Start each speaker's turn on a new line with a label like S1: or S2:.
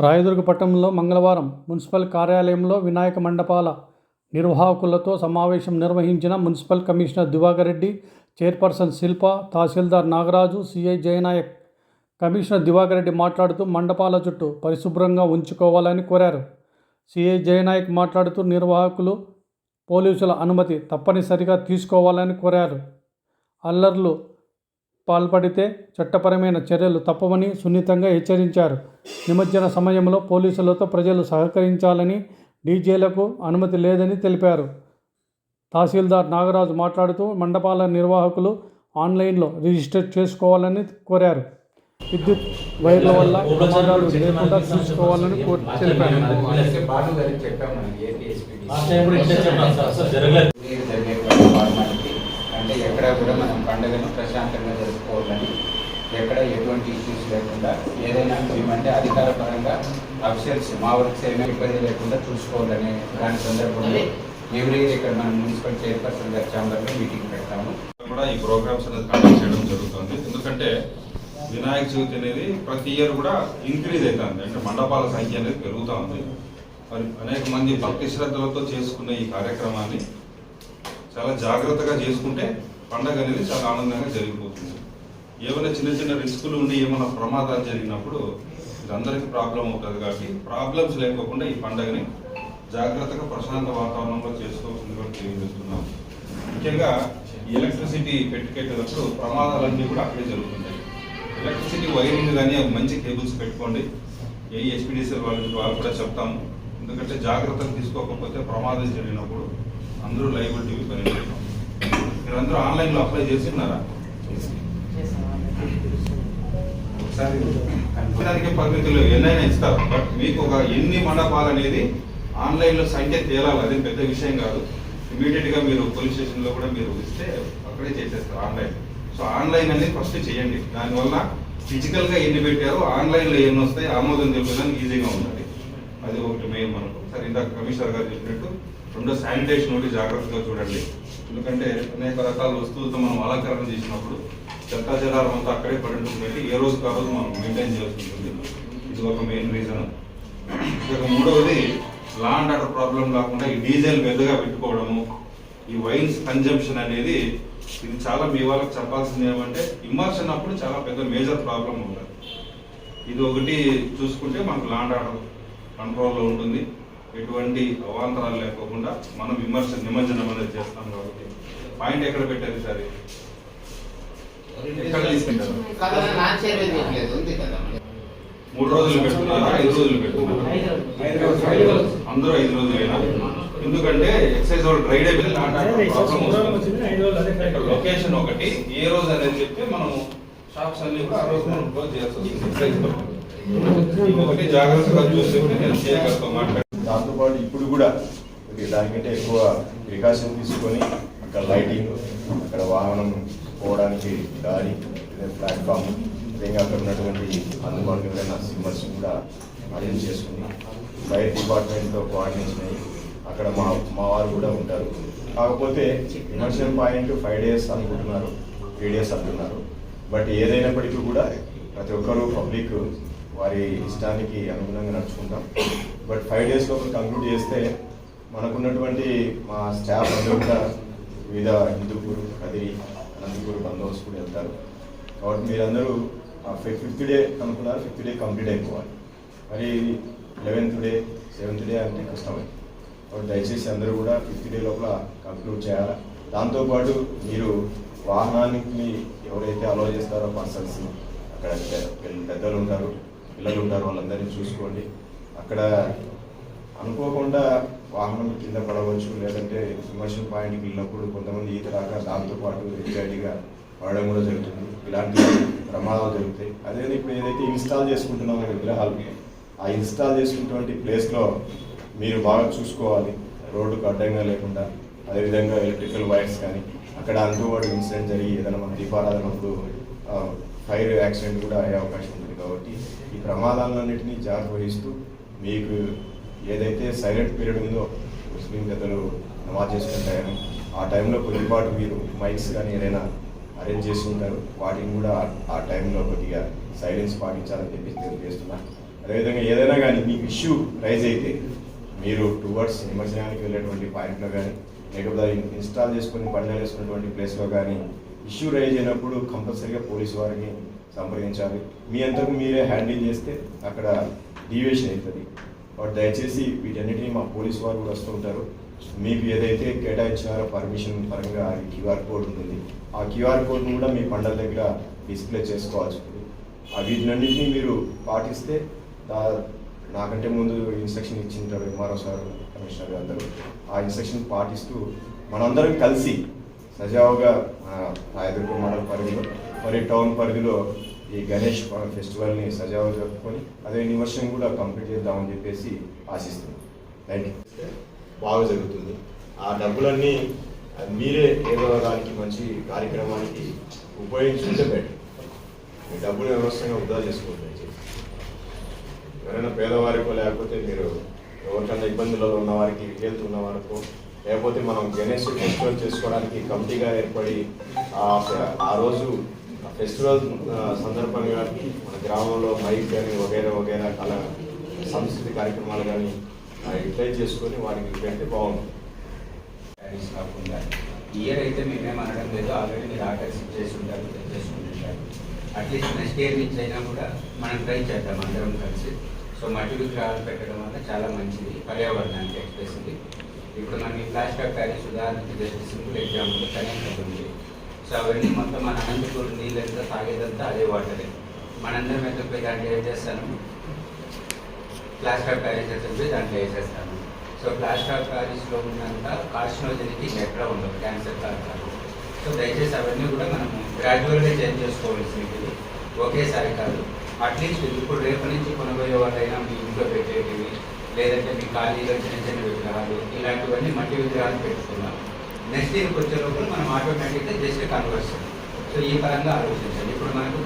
S1: రాయదుర్గ పట్టణంలో మంగళవారం మున్సిపల్ కార్యాలయంలో వినాయక మండపాల నిర్వాహకులతో సమావేశం నిర్వహించిన municipal commissioner Divakar Reddy chairperson Shilpa tahsildar Nagaraju CI Jayanayak commissioner Divakar Reddy మాట్లాడుతూ మండపాల చుట్టూ పరిశుభ్రంగా ఉంచుకోవాలని కోరారు. సిఐ జయనాయక్ మాట్లాడుతూ నిర్వాహకులు పోలీసుల అనుమతి తప్పనిసరిగా తీసుకోవాలని కోరారు. అల్లర్లు పాల్పడితే చట్టపరమైన చర్యలు తప్పవని సున్నితంగా హెచ్చరించారు నిమజ్జన సమయంలో పోలీసులతో ప్రజలు సహకరించాలని డీజేలకు అనుమతి లేదని తెలిపారు తహసీల్దార్ నాగరాజు మాట్లాడుతూ మండపాల నిర్వాహకులు ఆన్లైన్లో రిజిస్టర్ చేసుకోవాలని కోరారు విద్యుత్ వైర్ల వల్ల ప్రమాదాలు లేకుండా చూసుకోవాలని తెలిపారు
S2: ఎక్కడ కూడా మనం పండుగను ప్రశాంతంగా జరుపుకోవాలని ఎక్కడ ఎటువంటి ఇష్యూస్ లేకుండా ఏదైనా మేమంటే అధికార పరంగా అఫీషియల్స్ మా వర్క్స్ ఏమీ ఇబ్బంది లేకుండా చూసుకోవాలనే దాని సందర్భంలో ఎవ్రీ ఇయర్ ఇక్కడ మనం మున్సిపల్ చైర్పర్సన్ గారి ఛాంబర్లో మీటింగ్ పెడతాము.
S3: కూడా ఈ ప్రోగ్రామ్స్ అనేది కండక్ట్ చేయడం జరుగుతుంది. ఎందుకంటే వినాయక చవితి అనేది ప్రతి ఇయర్ కూడా ఇంక్రీజ్ అవుతుంది. అంటే మండపాల సంఖ్య అనేది పెరుగుతూ ఉంది. మరి అనేక మంది భక్తి శ్రద్ధలతో చేసుకునే ఈ కార్యక్రమాన్ని చాలా జాగ్రత్తగా చేసుకుంటే పండగ అనేది చాలా ఆనందంగా జరిగిపోతుంది. ఏమైనా చిన్న చిన్న రిస్కులు ఉండి ఏమైనా ప్రమాదాలు జరిగినప్పుడు అందరికీ ప్రాబ్లం అవుతుంది కాబట్టి ప్రాబ్లమ్స్ లేకోకుండా ఈ పండగని జాగ్రత్తగా ప్రశాంత వాతావరణంలో చేసుకోవాల్సింది కూడా తెలియజేస్తున్నాం ముఖ్యంగా ఎలక్ట్రిసిటీ పెట్టుకెట్టేటప్పుడు ప్రమాదాలన్నీ కూడా అక్కడే జరుగుతుంటాయి. ఎలక్ట్రిసిటీ వైరింగ్ కానీ మంచి కేబుల్స్ పెట్టుకోండి. ఏ ఎస్పీడీసీ వాళ్ళకి వాళ్ళు కూడా చెప్తాము. ఎందుకంటే జాగ్రత్తలు తీసుకోకపోతే ప్రమాదం జరిగినప్పుడు అందరూ లైబిలిటీ పరిగణిస్తాం మీరందరూ ఆన్లైన్లో అప్లై చేస్తున్నారా? ఒకసారి దానికి పరిమితులు ఎన్నైనా ఇస్తారు. బట్ మీకు ఒక ఎన్ని మండపాలు అనేది ఆన్లైన్లో సంఖ్య తేలాలి. అది పెద్ద విషయం కాదు. ఇమీడియట్గా మీరు పోలీస్ స్టేషన్లో కూడా మీరు ఇస్తే అక్కడే చేసేస్తారు ఆన్లైన్. సో ఆన్లైన్ అనేది ఫస్ట్ చేయండి. దానివల్ల ఫిజికల్గా ఎన్ని పెట్టారో ఆన్లైన్లో ఎన్ని వస్తాయి ఆమోదం తెలిపేదానికి ఈజీగా ఉండాలి అది ఒకటి మెయిన్ మనకు సరే ఇందాక కమిషనర్ గారు చెప్పినట్టు రెండో శానిటేషన్ ఒకటి జాగ్రత్తగా చూడండి. ఎందుకంటే అనేక రకాల వస్తువులతో మనం అలంకరణ చేసినప్పుడు చెత్త చెదారం అంతా అక్కడే పడి ఉంటుంది ఏ రోజు ఆ మనం మెయింటైన్ చేస్తుంది ఇది ఒక మెయిన్ రీజన్ ఇక మూడవది లా అండ్ ఆర్డర్ ప్రాబ్లం కాకుండా ఈ డీజిల్ పెద్దగా పెట్టుకోవడము ఈ వైన్స్ కన్జంప్షన్ అనేది ఇది చాలా మీ వాళ్ళకి చెప్పాల్సింది ఏమంటే ఇమర్షన్ అప్పుడు చాలా పెద్ద మేజర్ ప్రాబ్లం ఉంటుంది ఇది ఒకటి చూసుకుంటే మనకు లా అండ్ ఆర్డర్ కంట్రోల్లో ఉంటుంది. ఎటువంటి అవాంతరాలు లేకోకుండా మనం విమర్శ నిమజ్జనం అనేది చేస్తాం కాబట్టి. పాయింట్ ఎక్కడ పెట్టారు సరే ఎక్కడ తీసుకుంటారు మూడు రోజులు పెట్టుకున్నారా ఐదు రోజులు పెట్టుకున్నారా అందరూ ఐదు రోజులైనా? ఎందుకంటే ఎక్సైజ్ వాళ్ళు డ్రైడ్ లొకేషన్ ఒకటి ఏ రోజు అనేది చెప్తే మనం షాప్స్ అన్ని కూడా ఆ రోజు మనం క్లోజ్ చేయాల్సి వస్తుంది. ఎక్సైజ్ ఒకటి జాగ్రత్తగా చూసి నేను చేయగలుగుతా మాట్లాడి
S4: దాంతోపాటు ఇప్పుడు కూడా దానికంటే ఎక్కువ ప్రికాషన్ తీసుకొని అక్కడ లైటింగ్ అక్కడ వాహనం పోవడానికి దారి ప్లాట్ఫామ్ లేదా అక్కడ ఉన్నటువంటి అందుబాటులో ఉన్న సిమ్మర్స్ కూడా అరేంజ్ చేసుకుని ఫైర్ డిపార్ట్మెంట్తో కోఆర్డినేషన్ అయ్యి అక్కడ మా మా వారు కూడా ఉంటారు. కాకపోతే ఇమర్షన్ పాయింట్ ఫైవ్ డేస్ అనుకుంటున్నారు త్రీ డేస్ అంటున్నారు బట్ ఏదైనప్పటికీ కూడా ప్రతి ఒక్కరూ పబ్లిక్ వారి ఇష్టానికి అనుగుణంగా నడుచుకుంటాం. బట్ ఫైవ్ డేస్ లోపల కంక్లూడ్ చేస్తే మనకున్నటువంటి మా స్టాఫ్ అందరూ కూడా వివిధ హిందూపూర్ కదిరి అనంతపూర్ బందోబస్తు కూడా వెళ్తారు. కాబట్టి మీరందరూ ఫిఫ్త్ డే అనుకున్నారు? ఫిఫ్త్ డే కంప్లీట్ అయిపోవాలి. మరి లెవెన్త్ డే సెవెంత్ డే అంటే కష్టమే. కాబట్టి దయచేసి అందరూ కూడా ఫిఫ్త్ డే లోపల కంక్లూడ్ చేయాలి? దాంతోపాటు మీరు వాహనానికి ఎవరైతే అలో చేస్తారో పర్సన్స్ అక్కడ పెద్దలు ఉంటారు పిల్లలు ఉంటారు వాళ్ళందరినీ చూసుకోండి. అక్కడ అనుకోకుండా వాహనం కింద పడవచ్చు లేదంటే విమర్శన పాయింట్కి వెళ్ళినప్పుడు కొంతమంది ఈత రాక దాంతోపాటు హెచ్ఐడిగా పడడం కూడా జరుగుతుంది. ఇలాంటి ప్రమాదాలు జరుగుతాయి. అదే ఇప్పుడు ఏదైతే ఇన్స్టాల్ చేసుకుంటున్నామో విగ్రహాలకి ఆ ఇన్స్టాల్ చేసుకున్నటువంటి ప్లేస్లో మీరు బాగా చూసుకోవాలి. రోడ్డుకు అడ్డంగా లేకుండా అదేవిధంగా ఎలక్ట్రికల్ వైర్స్ కానీ అక్కడ అందుబాటు ఇన్సిడెంట్ జరిగి ఏదైనా మన దీపారాధనప్పుడు ఫైర్ యాక్సిడెంట్ కూడా అయ్యే అవకాశం ఉంటుంది కాబట్టి ఈ ప్రమాదాలన్నింటినీ జాగ్రత్త వహిస్తూ మీకు ఏదైతే సైలెంట్ పీరియడ్ ఉందో ముస్లిం పెద్దలు నమాజ్ చేసుకుంటారని ఆ టైంలో కొద్దిపాటు మీరు మైక్స్ కానీ ఏదైనా అరేంజ్ చేసి ఉంటారు వాటిని కూడా ఆ- టైంలో కొద్దిగా సైలెన్స్ పాటించాలని చెప్పి తెలియజేస్తున్నా. అదేవిధంగా ఏదైనా కానీ మీకు ఇష్యూ రైజ్ అయితే మీరు టువర్డ్స్ నిమజ్జనానికి వెళ్ళేటువంటి పాయింట్లో కానీ లేకపోతే ఇన్స్టాల్ చేసుకుని పండుగ వేసుకున్నటువంటి ప్లేస్లో కానీ ఇష్యూ రైజ్ అయినప్పుడు కంపల్సరీగా పోలీసు వారిని సంప్రదించాలి. మీ అంతకు మీరే హ్యాండిల్ చేస్తే అక్కడ డీవియేషన్ అవుతుంది. బట్ దయచేసి వీటన్నిటిని మా పోలీస్ వారు కూడా వస్తూ ఉంటారు. మీకు ఏదైతే కేటాయించారో పర్మిషన్ పరంగా క్యూఆర్ కోడ్ ఉంటుంది. ఆ క్యూఆర్ కోడ్ను కూడా మీ పండగ దగ్గర డిస్ప్లే చేసుకోవాల్సి ఉంటుంది. ఆ వీటినన్నింటినీ మీరు పాటిస్తే నాకంటే ముందు ఇన్స్ట్రక్షన్ ఇచ్చింటారు ఎంఆర్ఓ సార్ కమిషనర్ గారు అందరూ ఆ ఇన్స్ట్రక్షన్ పాటిస్తూ మనందరం కలిసి సజావుగా మన రాయదుర్గ మండల పరిధిలో మరి టౌన్ పరిధిలో ఈ గణేష్ ఫెస్టివల్ని సజావుగా జరుపుకొని అదే నివర్షం కూడా కంప్లీట్ చేద్దామని చెప్పేసి ఆశిస్తున్నాం. థ్యాంక్ యూ బాగా జరుగుతుంది. ఆ డబ్బులన్నీ మీరే ఏదో దానికి మంచి కార్యక్రమానికి ఉపయోగించుకుంటే బెటర్. మీ డబ్బులు వ్యవస్థగా వృధా చేసుకోండి ఎవరైనా పేదవారికో లేకపోతే మీరు ఎవరికైనా ఇబ్బందులలో ఉన్న వారికి హెల్త్ ఉన్న వారికో లేకపోతే మనం గణేష్ ఫెస్టివల్ చేసుకోవడానికి కమిటీగా ఏర్పడి ఆ రోజు ఫెస్టివల్ సందర్భంగా మన గ్రామంలో మైక్ కానీ వగేరా వగేరా కళ సంస్కృతి కార్యక్రమాలు కానీ యూటిలైజ్ చేసుకొని వారికి పెడితే బాగుంటుంది
S2: కాకుండా ఇయర్ అయితే మేమేం అనడం లేదు. ఆల్రెడీ మీరు ఆర్డర్స్ చేసి ఉంటారు చేసుకుంటుంటారు అట్లీస్ట్ నెక్స్ట్ ఇయర్ నుంచి అయినా కూడా మనం ట్రై చేద్దాం అందరం కలిసి. సో మట్టి విగ్రహాలు పెట్టడం వల్ల చాలా మంచిది పర్యావరణానికి ఎక్స్పెషల్లీ ఇప్పుడు మనకి ప్లాస్టర్ ఆఫ్ ఉదాహరణకి జస్ట్ సింపుల్ ఎగ్జాంపుల్ కనెక్ట్ ఉంది. సో అవన్నీ మొత్తం మన అనంతపూర్ నీళ్ళంతా తాగేదంతా అదే వాటరే. మనందరం ఎత్తుకుపోయి దాంట్లో ఏం చేస్తాను? ప్లాస్టర్ ఆఫ్ ప్యారిస్ ఎత్తుకుపోయి దాంట్లో వేసేస్తాను. సో ప్లాస్టర్ ఆఫ్ ప్యారిస్లో ఉన్నంత కార్సినోజనిటీ ఎక్కడ ఉండదు క్యాన్సర్ కారణాలు. సో దయచేసి అవన్నీ కూడా మనం గ్రాడ్యువల్గా చేంజ్ చేసుకోవాల్సింది ఒకేసారి కాదు. అట్లీస్ట్ ఇప్పుడు రేపు నుంచి కొనబోయే వాళ్ళైనా మీ ఇంట్లో పెట్టేటివి లేదంటే మీ ఖాళీలో చిన్న చిన్న విగ్రహాలు ఇలాంటివన్నీ మట్టి విగ్రహాలు పెట్టుకున్నాం నెక్స్ట్ ఇయర్కి వచ్చే లోపల మనం ఆటోమేటిక్గా జస్ట్ కన్వర్షన్ సో ఈ పరంగా ఆలోచించండి. ఇప్పుడు మనకు